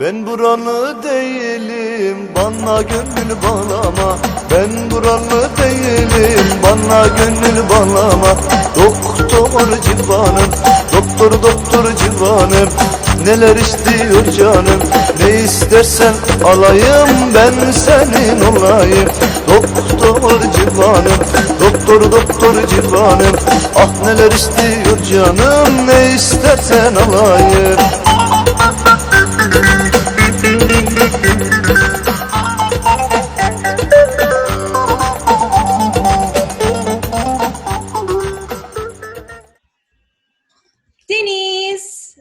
Ben buralı değilim bana gönül bağlama Ben buralı değilim bana gönül bağlama Doktor civanım doktor doktor civanım. Neler istiyor canım ne istersen alayım ben senin olayım. Doktor civanım doktor doktor civanım. Ah neler istiyor canım ne istersen alayım Deniz,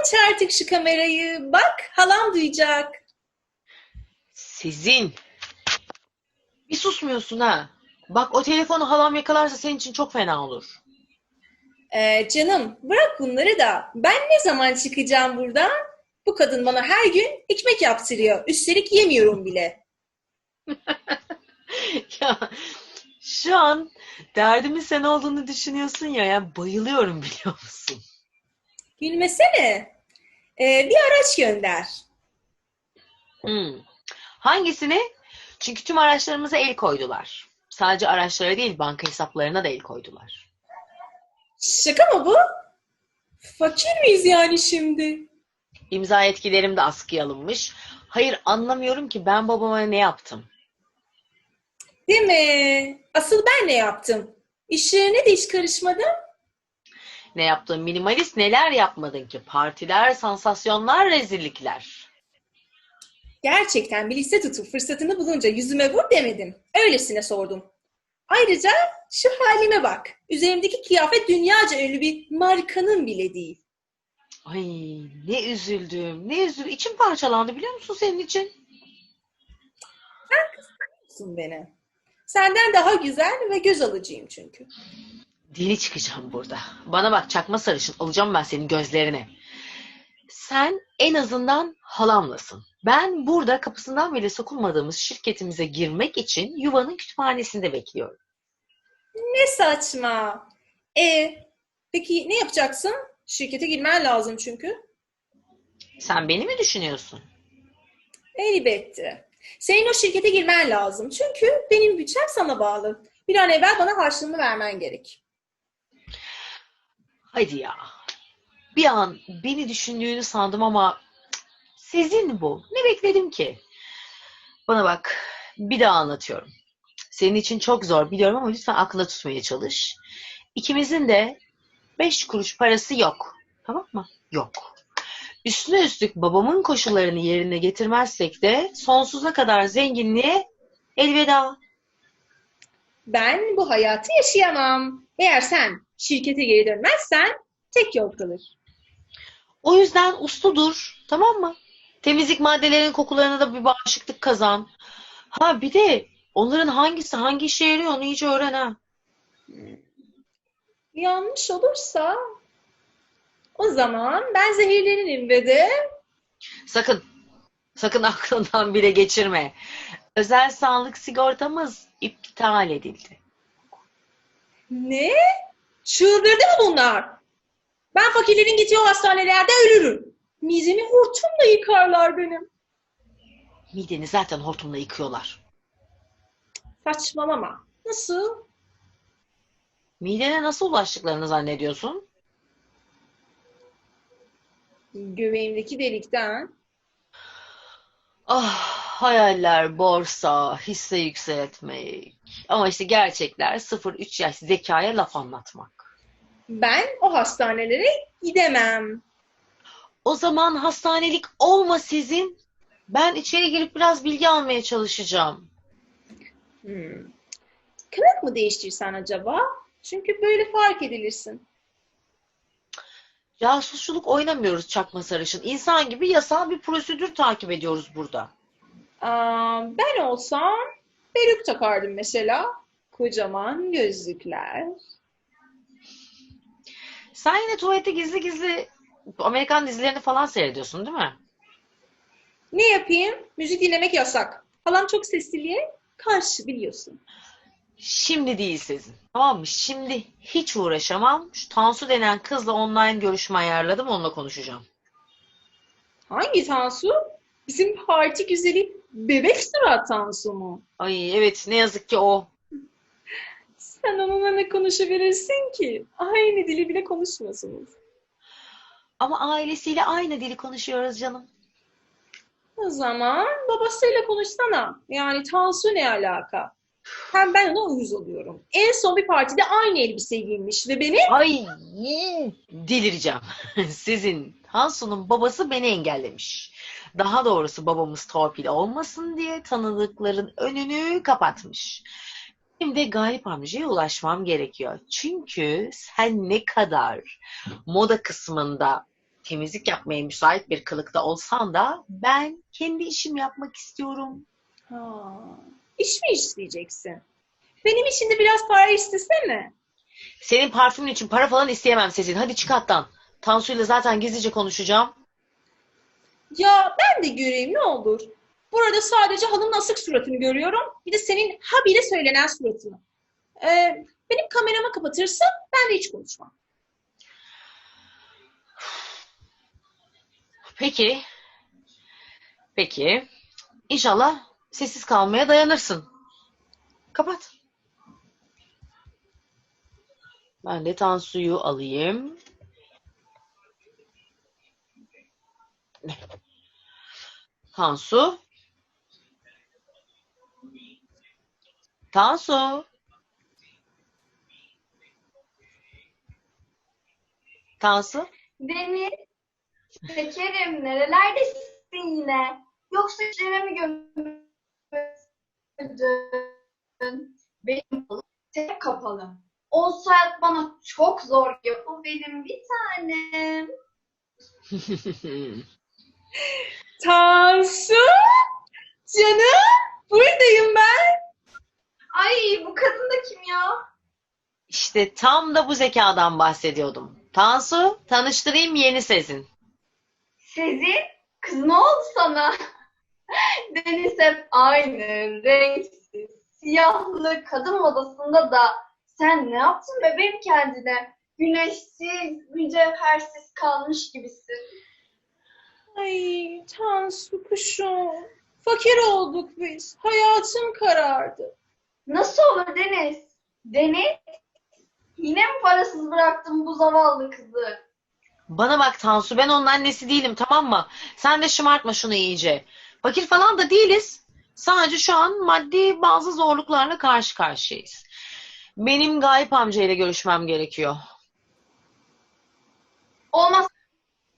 aç artık şu kamerayı. Bak, halam duyacak. Sizin. Bir susmuyorsun ha. Bak o telefonu halam yakalarsa senin için çok fena olur. Ee, canım, bırak bunları da. Ben ne zaman çıkacağım buradan? Bu kadın bana her gün ekmek yaptırıyor. Üstelik yemiyorum bile. ya şu an derdimin sen olduğunu düşünüyorsun ya. ya bayılıyorum biliyor musun? Gülmesene. Ee, bir araç gönder. Hmm. Hangisini? Çünkü tüm araçlarımıza el koydular. Sadece araçlara değil banka hesaplarına da el koydular. Şaka mı bu? Fakir miyiz yani şimdi? İmza etkilerim de askıya alınmış. Hayır anlamıyorum ki ben babama ne yaptım? Değil mi? Asıl ben ne yaptım? İşlerine de hiç karışmadım. Ne yaptın minimalist neler yapmadın ki? Partiler, sansasyonlar, rezillikler. Gerçekten bir liste tutup fırsatını bulunca yüzüme vur demedim. Öylesine sordum. Ayrıca şu halime bak. Üzerimdeki kıyafet dünyaca ünlü bir markanın bile değil. Ay ne üzüldüm, ne üzüldüm. İçim parçalandı biliyor musun senin için? Biliyorsun beni. Senden daha güzel ve göz alıcıyım çünkü. Deli çıkacağım burada. Bana bak çakma sarışın alacağım ben senin gözlerine. Sen en azından halamlasın. Ben burada kapısından bile sokulmadığımız şirketimize girmek için yuvanın kütüphanesinde bekliyorum. Ne saçma. E, peki ne yapacaksın? Şirkete girmen lazım çünkü. Sen beni mi düşünüyorsun? Elbette. Senin o şirkete girmen lazım. Çünkü benim bütçem sana bağlı. Bir an evvel bana harçlığımı vermen gerek. Hadi ya. Bir an beni düşündüğünü sandım ama sizin bu. Ne bekledim ki? Bana bak, bir daha anlatıyorum. Senin için çok zor biliyorum ama lütfen aklında tutmaya çalış. İkimizin de beş kuruş parası yok. Tamam mı? Yok. Üstüne üstlük babamın koşullarını yerine getirmezsek de sonsuza kadar zenginliğe elveda. Ben bu hayatı yaşayamam. Eğer sen şirkete geri dönmezsen tek yol kalır. O yüzden uslu dur, tamam mı? Temizlik maddelerinin kokularına da bir bağışıklık kazan. Ha bir de onların hangisi hangi işe yarıyor onu iyice öğren ha. Yanlış olursa o zaman ben zehirlenirim ve de Sakın, sakın aklından bile geçirme. Özel sağlık sigortamız iptal edildi. ne? Çıldırdı mı bunlar? Ben fakirlerin gittiği hastanelerde ölürüm. Midemi hortumla yıkarlar benim. Mideni zaten hortumla yıkıyorlar. Saçmalama. Nasıl? Midene nasıl ulaştıklarını zannediyorsun? Göbeğimdeki delikten. Ah, hayaller, borsa, hisse yükseltmek. Ama işte gerçekler 0-3 yaş zekaya laf anlatmak. Ben o hastanelere gidemem. O zaman hastanelik olma sizin. Ben içeri girip biraz bilgi almaya çalışacağım. Hmm. Kılık mı değiştirsen acaba? Çünkü böyle fark edilirsin. Casusçuluk oynamıyoruz çakma sarışın. İnsan gibi yasal bir prosedür takip ediyoruz burada. Aa, ben olsam peruk takardım mesela. Kocaman gözlükler. Sen yine tuvalete gizli gizli Amerikan dizilerini falan seyrediyorsun değil mi? Ne yapayım? Müzik dinlemek yasak. Halam çok sesliliğe karşı biliyorsun. Şimdi değil Sezin. Tamam mı? Şimdi hiç uğraşamam. Şu Tansu denen kızla online görüşme ayarladım. Onunla konuşacağım. Hangi Tansu? Bizim parti güzeli bebek surat Tansu mu? Ay evet ne yazık ki o. Sen onunla ne konuşabilirsin ki? Aynı dili bile konuşmuyorsunuz. Ama ailesiyle aynı dili konuşuyoruz canım. O zaman babasıyla konuşsana. Yani Tansu ne alaka? Hem ben ona uyuz oluyorum. En son bir partide aynı elbise giymiş ve beni Ay delireceğim. Sizin Hansu'nun babası beni engellemiş. Daha doğrusu babamız torpil olmasın diye tanıdıkların önünü kapatmış. Şimdi Galip amcaya ulaşmam gerekiyor. Çünkü sen ne kadar moda kısmında temizlik yapmaya müsait bir kılıkta olsan da ben kendi işimi yapmak istiyorum. Ha, iş mi isteyeceksin? Benim için de biraz para istesene. Senin parfümün için para falan isteyemem Sezin. Hadi çık hattan. Tansu'yla zaten gizlice konuşacağım. Ya ben de göreyim ne olur. Burada sadece halının asık suratını görüyorum. Bir de senin habire söylenen suratını. Ee, benim kameramı kapatırsan ben de hiç konuşmam. Peki. Peki. İnşallah sessiz kalmaya dayanırsın. Kapat. Ben de Tansu'yu alayım. Tansu. Tansu. Tansu. Deniz, şekerim nerelerdesin yine? Yoksa içine mi gömüldün? Benim tek kapalı. O saat bana çok zor yapı benim bir tanem. Tansu! Canım! Buradayım ben. Ay bu kadın da kim ya? İşte tam da bu zekadan bahsediyordum. Tansu, tanıştırayım yeni Sezin. Sezin, kız ne oldu sana? Deniz hep aynı, renksiz, siyahlı kadın modasında da sen ne yaptın bebeğim kendine? Güneşsiz, mücevhersiz kalmış gibisin. Ay Tansu kuşum. Fakir olduk biz. Hayatım karardı. Nasıl olur Deniz? Deniz, yine mi parasız bıraktın bu zavallı kızı? Bana bak Tansu, ben onun annesi değilim tamam mı? Sen de şımartma şunu iyice. Fakir falan da değiliz. Sadece şu an maddi bazı zorluklarla karşı karşıyayız. Benim Gayip amcayla görüşmem gerekiyor. Olmaz.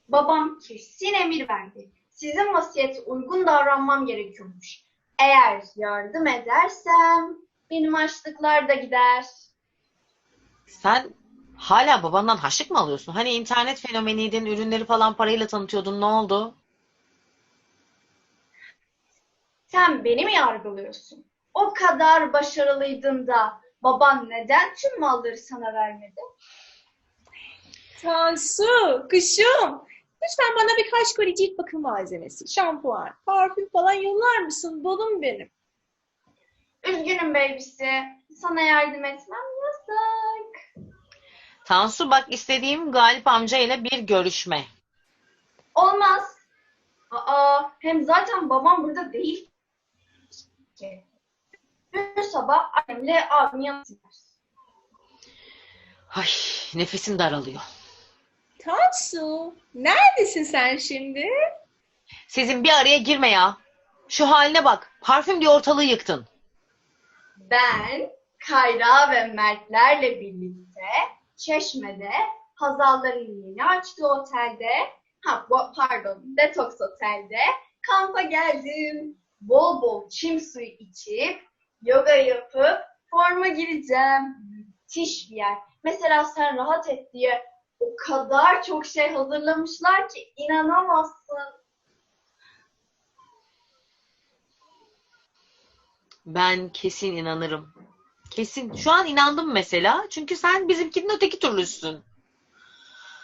Babam kesin emir verdi. Sizin vasiyete uygun davranmam gerekiyormuş. Eğer yardım edersem benim açlıklar da gider. Sen hala babandan harçlık mı alıyorsun? Hani internet fenomeniydin, ürünleri falan parayla tanıtıyordun, ne oldu? Sen beni mi yargılıyorsun? O kadar başarılıydın da baban neden tüm malları sana vermedi? Tansu kuşum. Lütfen bana birkaç koli cilt bakım malzemesi, şampuan, parfüm falan yollar mısın? Dolum benim. Üzgünüm babysi. Sana yardım etmem yasak. Tansu bak istediğim Galip amcayla bir görüşme. Olmaz. Aa, hem zaten babam burada değil ki. Dün sabah annemle abim yanıtlar. Ay nefesim daralıyor. Tansu, neredesin sen şimdi? Sizin bir araya girme ya. Şu haline bak. Parfüm diye ortalığı yıktın. Ben Kayra ve Mertlerle birlikte Çeşme'de Hazalların yeni açtığı otelde ha bu- pardon detoks otelde kampa geldim. Bol bol çim suyu içip yoga yapıp forma gireceğim. Müthiş bir yer. Mesela sen rahat et diye o kadar çok şey hazırlamışlar ki inanamazsın. Ben kesin inanırım. Kesin. Şu an inandım mesela. Çünkü sen bizimkinin öteki türlüsün.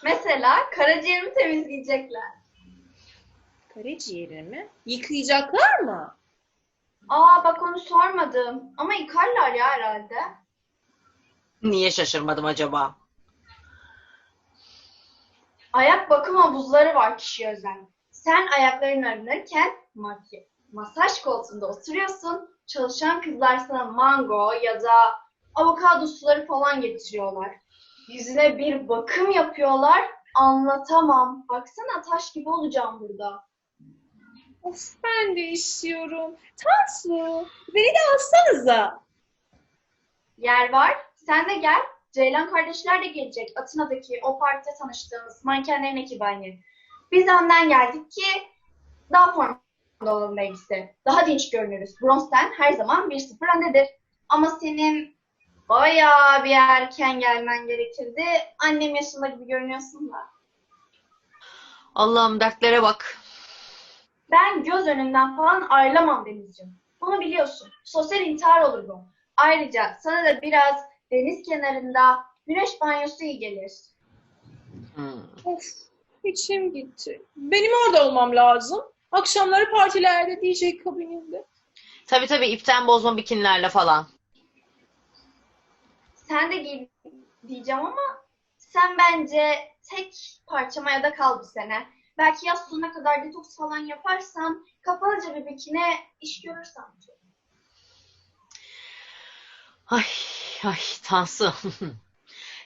Mesela karaciğerimi temizleyecekler. Karaciğerimi yıkayacaklar mı? Aa bak onu sormadım. Ama yıkarlar ya herhalde. Niye şaşırmadım acaba? Ayak bakım havuzları var kişiye özel. Sen ayakların arınırken maki- masaj koltuğunda oturuyorsun. Çalışan kızlar sana mango ya da avokado suları falan getiriyorlar. Yüzüne bir bakım yapıyorlar. Anlatamam. Baksana taş gibi olacağım burada. Of ben de istiyorum. Tansu beni de alsanıza. Yer var. Sen de gel. Ceylan kardeşler de gelecek. Atina'daki o partide tanıştığımız mankenlerin ekibi hani. Biz önden geldik ki daha formda olalım belki. Daha dinç görünürüz. Bronz'den her zaman 1-0 öndedir. Ama senin bayağı bir erken gelmen gerekirdi. Annem yaşında gibi görünüyorsun da. Allah'ım dertlere bak. Ben göz önünden falan ayrılamam Denizciğim. Bunu biliyorsun. Sosyal intihar olur bu. Ayrıca sana da biraz deniz kenarında güneş banyosu iyi gelir. Hmm. Of içim gitti. Benim orada olmam lazım. Akşamları partilerde DJ kabininde. Tabii tabii ipten bozma bikinilerle falan. Sen de giy diyeceğim ama sen bence tek parça mayada kal bu sene. Belki yaz sonuna kadar detoks falan yaparsan kapalıca bir bikine iş görürsen. Ay ay Tansu.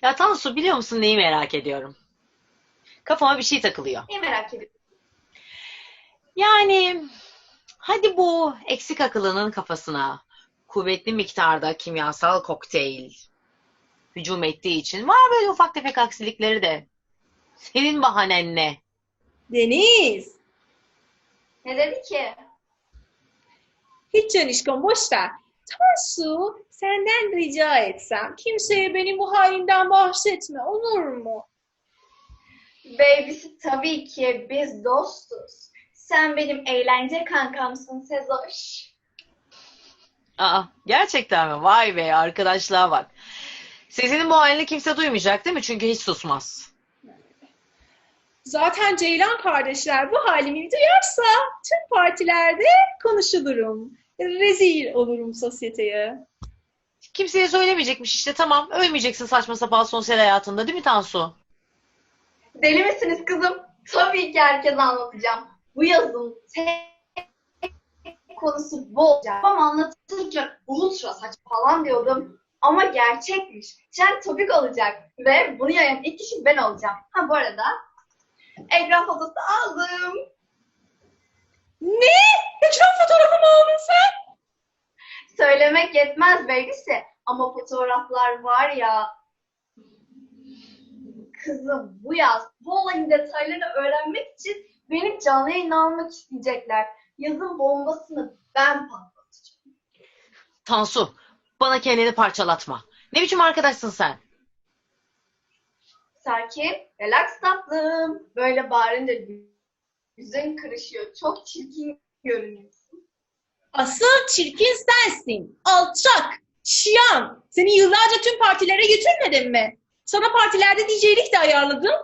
ya Tansu biliyor musun neyi merak ediyorum? Kafama bir şey takılıyor. Ne merak ediyorum. Yani hadi bu eksik akıllının kafasına kuvvetli miktarda kimyasal kokteyl hücum ettiği için var böyle ufak tefek aksilikleri de. Senin bahanen ne? Deniz. Ne dedi ki? Hiç canişkom boş ver. Tansu senden rica etsem kimseye benim bu halimden bahsetme olur mu? Babysi tabii ki biz dostuz. Sen benim eğlence kankamsın Sezoş. Aa, gerçekten mi? Vay be arkadaşlığa bak. Sesinin bu halini kimse duymayacak değil mi? Çünkü hiç susmaz. Zaten Ceylan kardeşler bu halimi duyarsa tüm partilerde konuşulurum. Rezil olurum sosyeteye. Kimseye söylemeyecekmiş işte tamam. Övmeyeceksin saçma sapan sosyal hayatında değil mi Tansu? Deli misiniz kızım? Tabii ki herkese anlatacağım. Bu yazın tek konusu bu olacak. Ama anlatırken ultra saçma falan diyordum. Ama gerçekmiş. Trend topik olacak. Ve bunu yayan ilk kişi ben olacağım. Ha bu arada ekran fotosu aldım. Ne? Ekran fotoğrafı mı aldın sen? Söylemek yetmez belgisi. Ama fotoğraflar var ya. Kızım bu yaz bu olayın detaylarını öğrenmek için benim canlı yayına almak isteyecekler. Yazın bombasını ben patlatacağım. Tansu bana kendini parçalatma. Ne biçim arkadaşsın sen? Sakin, relax tatlım. Böyle bağırınca yüzün kırışıyor. Çok çirkin görünüyorsun. Asıl çirkin sensin. Alçak, şiyan. Seni yıllarca tüm partilere götürmedim mi? Sana partilerde DJ'lik de ayarladım.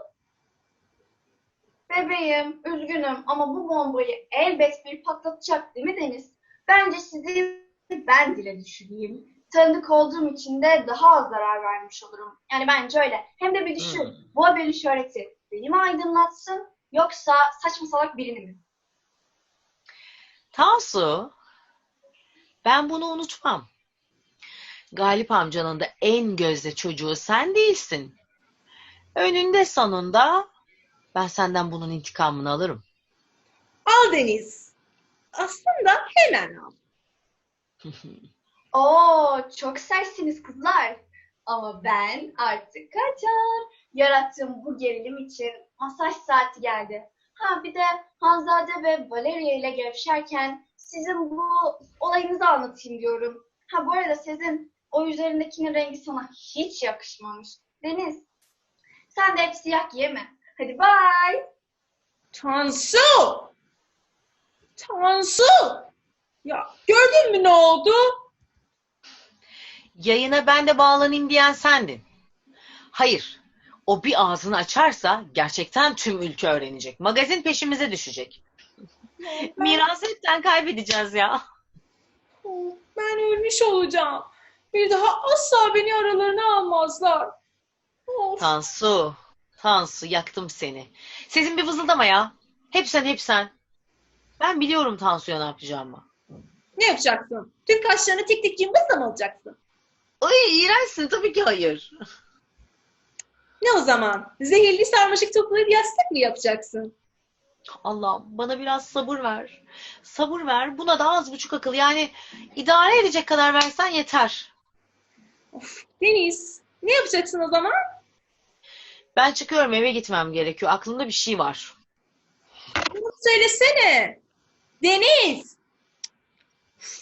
Bebeğim, üzgünüm ama bu bombayı elbet bir patlatacak değil mi Deniz? Bence sizi ben dile düşüreyim. Tanıdık olduğum için de daha az zarar vermiş olurum. Yani bence öyle. Hem de bir düşün. Hmm. Bu haberin şöhreti beni mi aydınlatsın yoksa saçma salak birini mi? Tansu ben bunu unutmam. Galip amcanın da en gözde çocuğu sen değilsin. Önünde sonunda ben senden bunun intikamını alırım. Al Deniz. Aslında hemen al. Oo, çok sertsiniz kızlar. Ama ben artık kaçar. Yarattığım bu gerilim için masaj saati geldi. Ha bir de Hanzade ve Valeria ile gevşerken sizin bu olayınızı anlatayım diyorum. Ha bu arada sizin o üzerindekinin rengi sana hiç yakışmamış. Deniz, sen de hep siyah giyeme. Hadi bye. Tansu! Tansu! Ya gördün mü ne oldu? Yayına ben de bağlanayım diyen sendin. Hayır. O bir ağzını açarsa gerçekten tüm ülke öğrenecek. Magazin peşimize düşecek. Miras hepten kaybedeceğiz ya. Ben ölmüş olacağım. Bir daha asla beni aralarına almazlar. Of. Tansu, Tansu yaktım seni. Sesin bir vızıldama ya. Hep sen hep sen. Ben biliyorum Tansu'ya ne yapacağımı. Ne yapacaksın? Tüm kaşlarını tik tik cımbızla mı alacaksın? Ay iğrençsin tabii ki hayır. Ne o zaman? Zehirli sarmaşık toplayıp yastık mı yapacaksın? Allah bana biraz sabır ver. Sabır ver. Buna da az buçuk akıl. Yani idare edecek kadar versen yeter. Deniz, ne yapacaksın o zaman? Ben çıkıyorum eve gitmem gerekiyor. Aklımda bir şey var. Bunu söylesene. Deniz!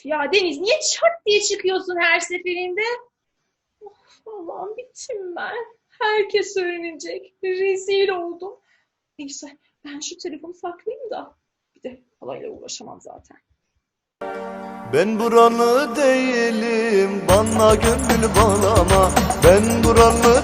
Ya Deniz niye çat diye çıkıyorsun her seferinde? Of, Allah'ım bittim ben. Herkes öğrenecek. Rezil oldum. Neyse ben şu telefonu saklayayım da. Bir de halayla uğraşamam zaten. Ben buralı değilim bana gönül bağlama Ben buralı